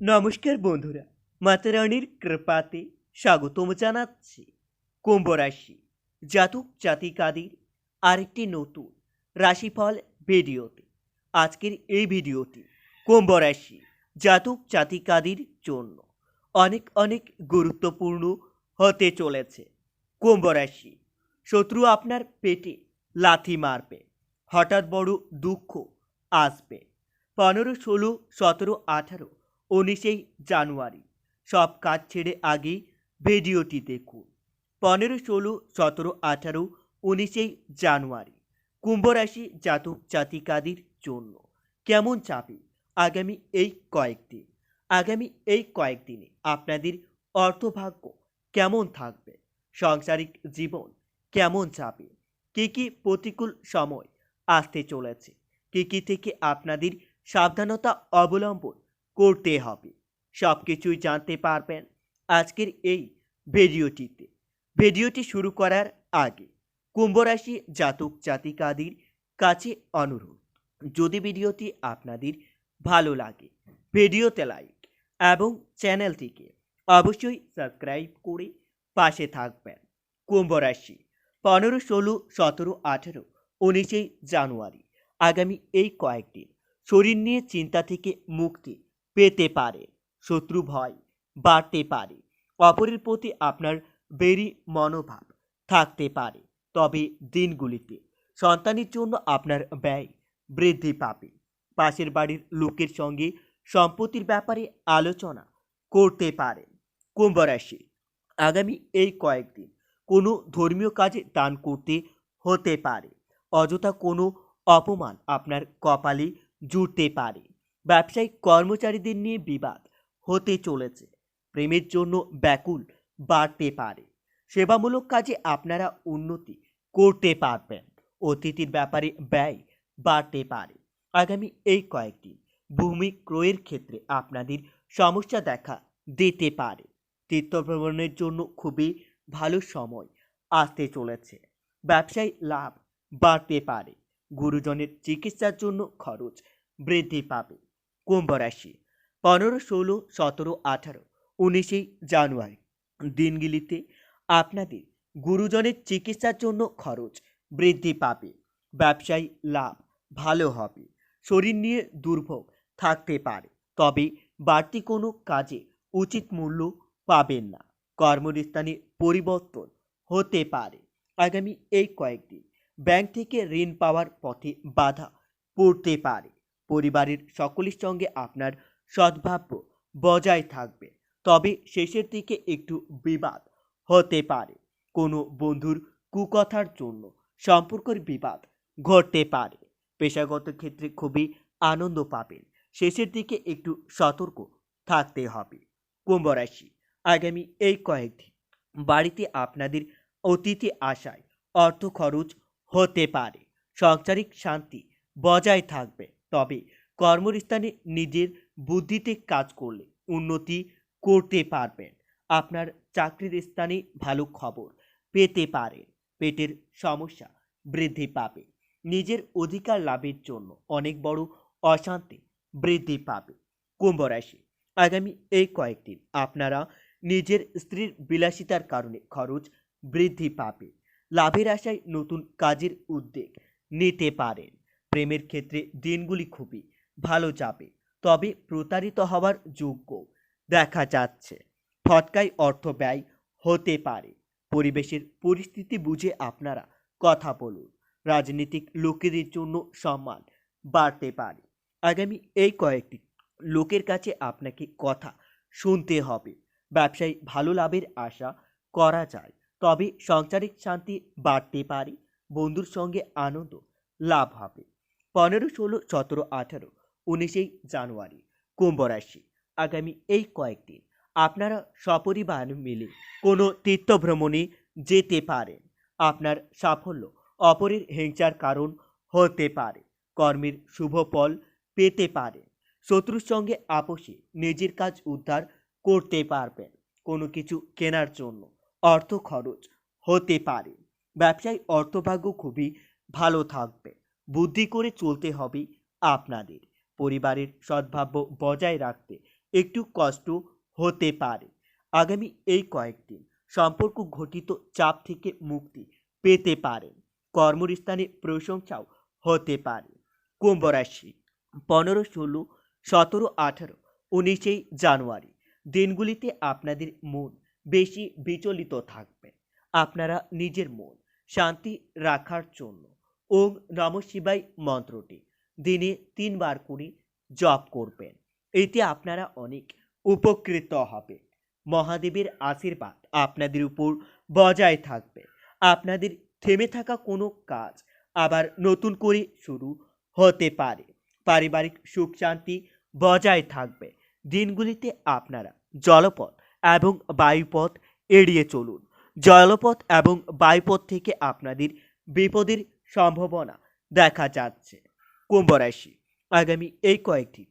নমস্কার বন্ধুরা মাতারানির কৃপাতে স্বাগতম জানাচ্ছি কুম্ভ রাশি জাতক জাতিকাদের আরেকটি নতুন রাশিফল ভিডিওতে। আজকের এই ভিডিওটি কুম্ভ রাশি জাতক জাতিকাদের জন্য অনেক অনেক গুরুত্বপূর্ণ হতে চলেছে। কুম্ভ রাশি শত্রু আপনার পেটে লাথি মারবে, হঠাৎ বড় দুঃখ আসবে। পনেরো, ষোলো, সতেরো, আঠারো উনিশেই জানুয়ারি। সব কাজ ছেড়ে আগেই ভিডিওটি দেখুন। পনেরো, ষোলো, সতেরো, আঠারো উনিশেই জানুয়ারি। কুম্ভ রাশি জাতক জাতিকাদের জন্য কেমন যাবে আগামী এই কয়েকদিন? আগামী এই কয়েকদিনে আপনাদের অর্থভাগ্য কেমন থাকবে? সাংসারিক জীবন কেমন যাবে? কী কী প্রতিকূল সময় আসতে চলেছে? কী কী থেকে আপনাদের সাবধানতা অবলম্বন করতে হবে। সব কিছুই জানতে পারবেন আজকের এই ভিডিওটিতে। ভিডিওটি শুরু করার আগে কুম্ভ রাশি জাতক জাতিকাদের কাছে অনুরোধ, যদি ভিডিওটি আপনাদের ভালো লাগে, ভিডিওতে লাইক এবং চ্যানেলটিকে অবশ্যই সাবস্ক্রাইব করে পাশে থাকবেন। কুম্ভ রাশি পনেরো, ষোলো, সতেরো, আঠেরো, উনিশে জানুয়ারি আগামী এই কয়েকদিন শরীর নিয়ে চিন্তা থেকে মুক্তি পেতে পারে, শত্রু ভয় বাড়তে পারে, অপরের প্রতি আপনার বেরি মনোভাব থাকতে পারে। তবে দিনগুলিতে সন্তানের জন্য আপনার ব্যয় বৃদ্ধি পাবে। পাশের বাড়ির লোকের সঙ্গে সম্পত্তির ব্যাপারে আলোচনা করতে পারেন কুম্ভ রাশি, আগামী এই কয়েকদিন কোনো ধর্মীয় কাজে দান করতে হতে পারে। অযথা কোনো অপমান আপনার কপালে জুটতে পারে। ব্যবসায়িক কর্মচারীদের নিয়ে বিবাদ হতে চলেছে। প্রেমের জন্য ব্যাকুল বাড়তে পারে। সেবামূলক কাজে আপনারা উন্নতি করতে পারবেন। অতিথির ব্যাপারে ব্যয় বাড়তে পারে। আগামী এই কয়েকদিন ভূমি ক্রয়ের ক্ষেত্রে আপনাদের সমস্যা দেখা দিতে পারে। তীর্থভ্রমণের জন্য খুবই ভালো সময় আসতে চলেছে। ব্যবসায় লাভ বাড়তে পারে। গুরুজনের চিকিৎসার জন্য খরচ বৃদ্ধি পাবে। কুম্ভ রাশি, পনেরো, ষোলো, সতেরো, আঠারো, উনিশে জানুয়ারি। দিনগুলিতে আপনাদের গুরুজনের চিকিৎসার জন্য খরচ বৃদ্ধি পাবে, ব্যবসায়ী লাভ ভালো হবে, শরীর নিয়ে দুর্ভোগ থাকতে পারে, তবে বাড়তি কোনো কাজে উচিত মূল্য পাবেন না। কর্মস্থানে পরিবর্তন হতে পারে। আগামী এই কয়েকদিন ব্যাংক থেকে ঋণ পাওয়ার পথে বাধা পড়তে পারে। পরিবারের সকলের সঙ্গে আপনার সদ্ভাব্য বজায় থাকবে। তবে শেষের দিকে একটু বিবাদ হতে পারে। কোনো বন্ধুর কুকথার জন্য সম্পর্কের বিবাদ ঘটতে পারে। পেশাগত ক্ষেত্রে খুবই আনন্দ পাবেন। শেষের দিকে একটু সতর্ক থাকতে হবে। কুম্ভ রাশি, আগামী এই কয়েকদিন বাড়িতে আপনাদের অতিথি আসায় অর্থ খরচ হতে পারে। সাংসারিক শান্তি বজায় থাকবে। তবে কর্মস্থানে নিজের বুদ্ধিতে কাজ করলে উন্নতি করতে পারবেন। আপনার চাকরির স্থানে ভালো খবর পেতে পারেন। পেটের সমস্যা বৃদ্ধি পাবে। নিজের অধিকার লাভের জন্য অনেক বড় অশান্তি বৃদ্ধি পাবে। কুম্ভ রাশি, আগামী এই কয়েকদিন আপনারা নিজের স্ত্রীর বিলাসিতার কারণে খরচ বৃদ্ধি পাবে। লাভের আশায় নতুন কাজের উদ্যোগ নিতে পারেন। প্রেমের ক্ষেত্রে দিনগুলি খুবই ভালো যাবে তবে প্রতারিত হওয়ার যোগ্য দেখা যাচ্ছে। ফটকায় অর্থ ব্যয় হতে পারে। পরিবেশের পরিস্থিতি বুঝে আপনারা কথা বলুন। রাজনৈতিক লোকেদের জন্য সম্মান বাড়তে পারে। আগামী এই কয়েকটি লোকের কাছে আপনাকে কথা শুনতে হবে। ব্যবসায় ভালো লাভের আশা করা যায়, তবে সাংসারিক শান্তি বাড়তে পারে। বন্ধুর সঙ্গে আনন্দ লাভ হবে। পনেরো, ষোলো, সতেরো, আঠারো উনিশেই জানুয়ারি, কুম্ভ রাশি। আগামী এই কয়েকদিন আপনারা সপরিবার মিলে কোনো তীর্থভ্রমণে যেতে পারেন। আপনার সাফল্য অপরের হিংসার কারণ হতে পারে। কর্মের শুভ ফল পেতে পারেন। শত্রুর সঙ্গে আপোষে নিজের কাজ উদ্ধার করতে পারবেন। কোনো কিছু কেনার জন্য অর্থ খরচ হতে পারে। ব্যবসায় অর্থভাগ্য খুবই ভালো থাকবে। বুদ্ধি করে চলতে হবে আপনাদের। পরিবারের সদ্ভাব্য বজায় রাখতে একটু কষ্ট হতে পারে। আগামী এই কয়েকদিন সম্পর্ক ঘটিত চাপ থেকে মুক্তি পেতে পারেন। কর্মস্থানে প্রশংসাও হতে পারে। কুম্ভ রাশি, পনেরো, ষোলো, সতেরো, আঠারো, উনিশে জানুয়ারি দিনগুলিতে আপনাদের মন বেশি বিচলিত থাকবে। আপনারা নিজের মন শান্তি রাখার জন্য ওম নম শিবাই মন্ত্রটি। দিনে তিনবার করে জপ করবেন। এতে আপনারা অনেক উপকৃত হবে মহাদেবের আশীর্বাদ আপনাদের উপর বজায় থাকবে। আপনাদের থেমে থাকা কোনো কাজ আবার নতুন করে শুরু হতে পারে। পারিবারিক সুখ শান্তি বজায় থাকবে। দিনগুলিতে আপনারা জলপথ এবং বায়ুপথ এড়িয়ে চলুন। জলপথ এবং বায়ুপথ থেকে আপনাদের বিপদের সম্ভাবনা দেখা যাচ্ছে। কুম্ভ রাশি, আগামী এই কয়েকটি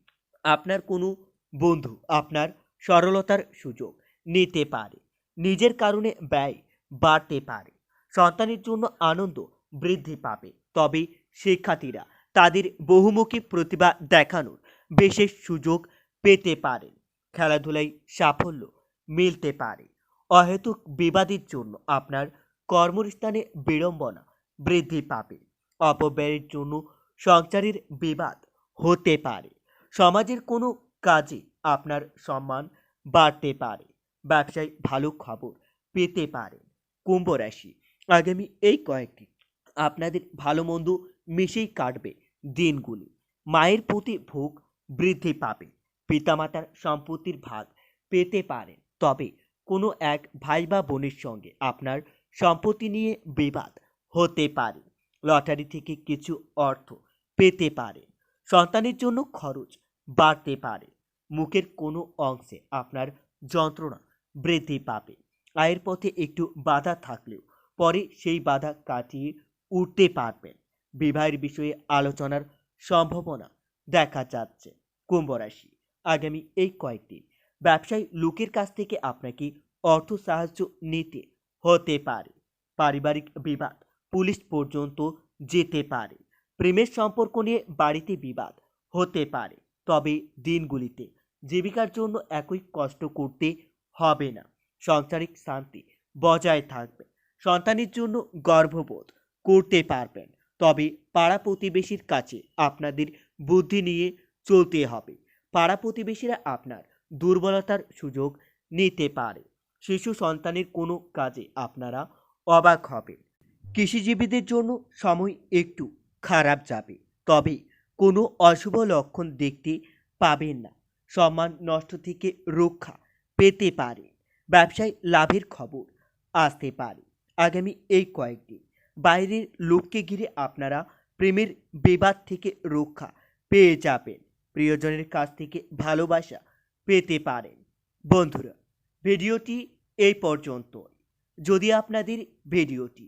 আপনার কোনো বন্ধু আপনার সরলতার সুযোগ নিতে পারে। নিজের কারণে ব্যয় বাড়তে পারে। সন্তানের জন্য আনন্দ বৃদ্ধি পাবে। তবে শিক্ষার্থীরা তাদের বহুমুখী প্রতিভা দেখানোর বিশেষ সুযোগ পেতে পারেন। খেলাধুলায় সাফল্য মিলতে পারে। অহেতুক বিবাদের জন্য আপনার কর্মস্থানে বিড়ম্বনা বৃদ্ধি পাবে। অপব্যয়ের জন্য সংসারের বিবাদ হতে পারে। সমাজের কোনো কাজে আপনার সম্মান বাড়তে পারে। ব্যবসায় ভালো খবর পেতে পারেন। কুম্ভ রাশি। আগামী এই কয়েকটি আপনাদের ভালো মন্দ মিশেই কাটবে দিনগুলি। মায়ের প্রতি ভোগ বৃদ্ধি পাবে। পিতামাতার সম্পত্তির ভাগ পেতে পারেন। তবে কোনো এক ভাই বা বোনের সঙ্গে আপনার সম্পত্তি নিয়ে বিবাদ হতে পারে। লটারি থেকে কিছু অর্থ পেতে পারে। সন্তানের জন্য খরচ বাড়তে পারে। মুখের কোনো অংশে আপনার যন্ত্রণা বৃদ্ধি পাবে। আয়ের পথে একটু বাধা থাকলেও পরে সেই বাধা কাটিয়ে উঠতে পারবেন। বিবাহের বিষয়ে আলোচনার সম্ভাবনা দেখা যাচ্ছে। কুম্ভ রাশি, আগামী এই কয়েকদিন ব্যবসায়ী লোকের কাছ থেকে আপনাকে অর্থ সাহায্য নিতে হতে পারে। পারিবারিক বিবাদ পুলিশ পর্যন্ত যেতে পারে। প্রেমের সম্পর্ক নিয়ে বাড়িতে বিবাদ হতে পারে, তবে দিনগুলিতে জীবিকার জন্য একই কষ্ট করতে হবে না। সাংসারিক শান্তি বজায় থাকবে। সন্তানের জন্য গর্ভবোধ করতে পারবেন, তবে পাড়া প্রতিবেশীর কাছে আপনাদের বুদ্ধি নিয়ে চলতে হবে। পাড়া প্রতিবেশীরা আপনার দুর্বলতার সুযোগ নিতে পারে। শিশু সন্তানের কোনো কাজে আপনারা অবাক হবেন। কৃষিজীবীদের জন্য সময় একটু খারাপ যাবে। তবে কোনো অশুভ লক্ষণ দেখতে পাবেন না। সম্মান নষ্ট থেকে রক্ষা পেতে পারে। ব্যবসায় লাভের খবর আসতে পারে। আগামী এই কয়েকদিন বাইরের লোককে ঘিরে আপনারা প্রেমের বিবাদ থেকে রক্ষা পেয়ে যাবেন। প্রিয়জনের কাছ থেকে ভালোবাসা পেতে পারেন। বন্ধুরা, ভিডিওটি এই পর্যন্ত যদি আপনাদের ভিডিওটি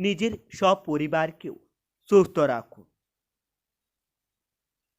নিজের সব পরিবারকেও সুস্থ রাখুন।